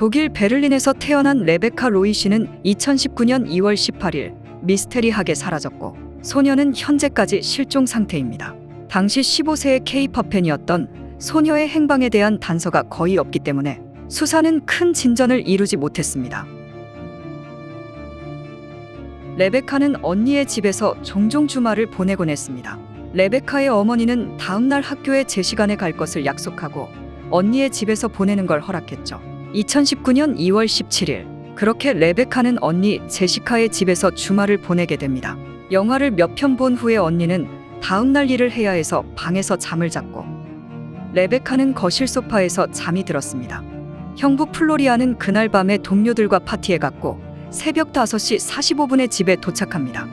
독일 베를린에서 태어난 레베카 로이 씨는 2019년 2월 18일 미스테리하게 사라졌고 소녀는 현재까지 실종 상태입니다. 당시 15세의 K-팝 팬이었던 소녀의 행방에 대한 단서가 거의 없기 때문에 수사는 큰 진전을 이루지 못했습니다. 레베카는 언니의 집에서 종종 주말을 보내곤 했습니다. 레베카의 어머니는 다음날 학교에 제 시간에 갈 것을 약속하고 언니의 집에서 보내는 걸 허락했죠. 2019년 2월 17일 그렇게 레베카는 언니 제시카의 집에서 주말을 보내게 됩니다. 영화를 몇 편 본 후에 언니는 다음 날 일을 해야 해서 방에서 잠을 잤고 레베카는 거실 소파에서 잠이 들었습니다. 형부 플로리아는 그날 밤에 동료들과 파티에 갔고 새벽 5시 45분에 집에 도착합니다.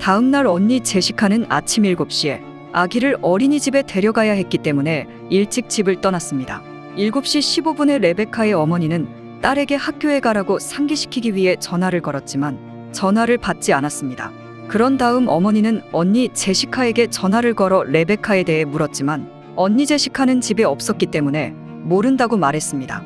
다음 날 언니 제시카는 아침 7시에 아기를 어린이집에 데려가야 했기 때문에 일찍 집을 떠났습니다. 7시 15분에 레베카의 어머니는 딸에게 학교에 가라고 상기시키기 위해 전화를 걸었지만 전화를 받지 않았습니다. 그런 다음 어머니는 언니 제시카에게 전화를 걸어 레베카에 대해 물었지만 언니 제시카는 집에 없었기 때문에 모른다고 말했습니다.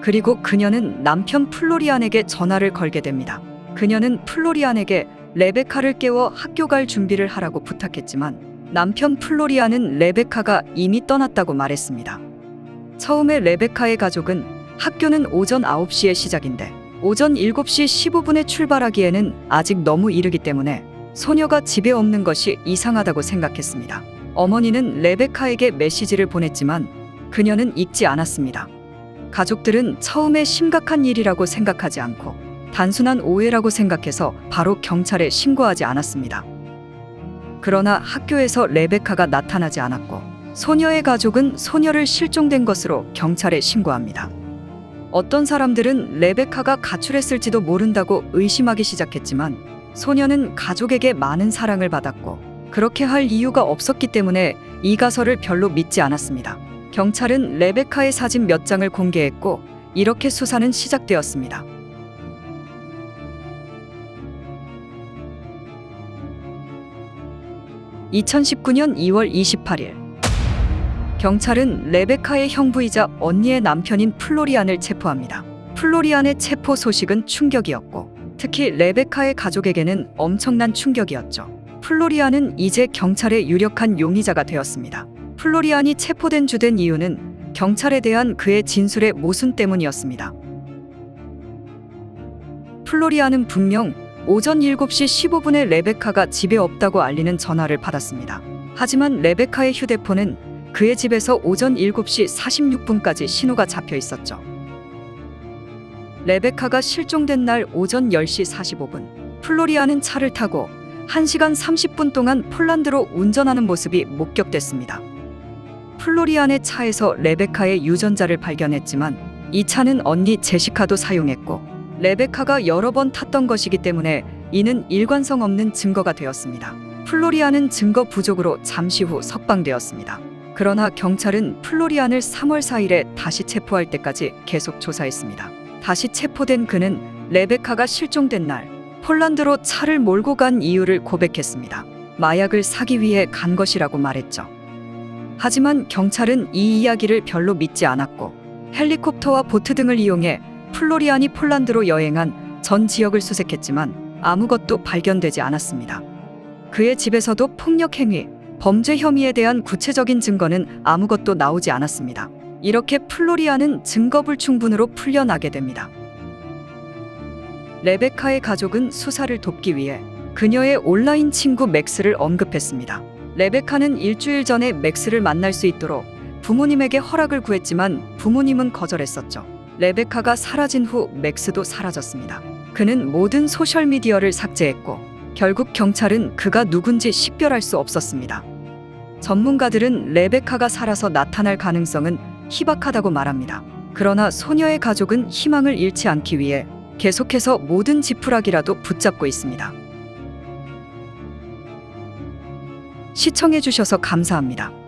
그리고 그녀는 남편 플로리안에게 전화를 걸게 됩니다. 그녀는 플로리안에게 레베카를 깨워 학교 갈 준비를 하라고 부탁했지만 남편 플로리안은 레베카가 이미 떠났다고 말했습니다. 처음에 레베카의 가족은 학교는 오전 9시에 시작인데 오전 7시 15분에 출발하기에는 아직 너무 이르기 때문에 소녀가 집에 없는 것이 이상하다고 생각했습니다. 어머니는 레베카에게 메시지를 보냈지만 그녀는 읽지 않았습니다. 가족들은 처음에 심각한 일이라고 생각하지 않고 단순한 오해라고 생각해서 바로 경찰에 신고하지 않았습니다. 그러나 학교에서 레베카가 나타나지 않았고 소녀의 가족은 소녀를 실종된 것으로 경찰에 신고합니다. 어떤 사람들은 레베카가 가출했을지도 모른다고 의심하기 시작했지만 소녀는 가족에게 많은 사랑을 받았고 그렇게 할 이유가 없었기 때문에 이 가설을 별로 믿지 않았습니다. 경찰은 레베카의 사진 몇 장을 공개했고 이렇게 수사는 시작되었습니다. (2019년 2월 28일) 경찰은 레베카의 형부이자 언니의 남편인 플로리안을 체포합니다. 플로리안의 체포 소식은 충격이었고 특히 레베카의 가족에게는 엄청난 충격이었죠. 플로리안은 이제 경찰의 유력한 용의자가 되었습니다. 플로리안이 체포된 주된 이유는 경찰에 대한 그의 진술의 모순 때문이었습니다. 플로리안은 분명 오전 7시 15분에 레베카가 집에 없다고 알리는 전화를 받았습니다. 하지만 레베카의 휴대폰은 그의 집에서 오전 7시 46분까지 신호가 잡혀 있었죠. 레베카가 실종된 날 오전 10시 45분, 플로리안은 차를 타고 1시간 30분 동안 폴란드로 운전하는 모습이 목격됐습니다. 플로리안의 차에서 레베카의 유전자를 발견했지만 이 차는 언니 제시카도 사용했고 레베카가 여러 번 탔던 것이기 때문에 이는 일관성 없는 증거가 되었습니다. 플로리안은 증거 부족으로 잠시 후 석방되었습니다. 그러나 경찰은 플로리안을 3월 4일에 다시 체포할 때까지 계속 조사했습니다. 다시 체포된 그는 레베카가 실종된 날 폴란드로 차를 몰고 간 이유를 고백했습니다. 마약을 사기 위해 간 것이라고 말했죠. 하지만 경찰은 이 이야기를 별로 믿지 않았고 헬리콥터와 보트 등을 이용해 플로리안이 폴란드로 여행한 전 지역을 수색했지만 아무것도 발견되지 않았습니다. 그의 집에서도 폭력 행위, 범죄 혐의에 대한 구체적인 증거는 아무것도 나오지 않았습니다. 이렇게 플로리안은 증거 불충분으로 풀려나게 됩니다. 레베카의 가족은 수사를 돕기 위해 그녀의 온라인 친구 맥스를 언급했습니다. 레베카는 일주일 전에 맥스를 만날 수 있도록 부모님에게 허락을 구했지만 부모님은 거절했었죠. 레베카가 사라진 후 맥스도 사라졌습니다. 그는 모든 소셜미디어를 삭제했고 결국 경찰은 그가 누군지 식별할 수 없었습니다. 전문가들은 레베카가 살아서 나타날 가능성은 희박하다고 말합니다. 그러나 소녀의 가족은 희망을 잃지 않기 위해 계속해서 모든 지푸라기라도 붙잡고 있습니다. 시청해주셔서 감사합니다.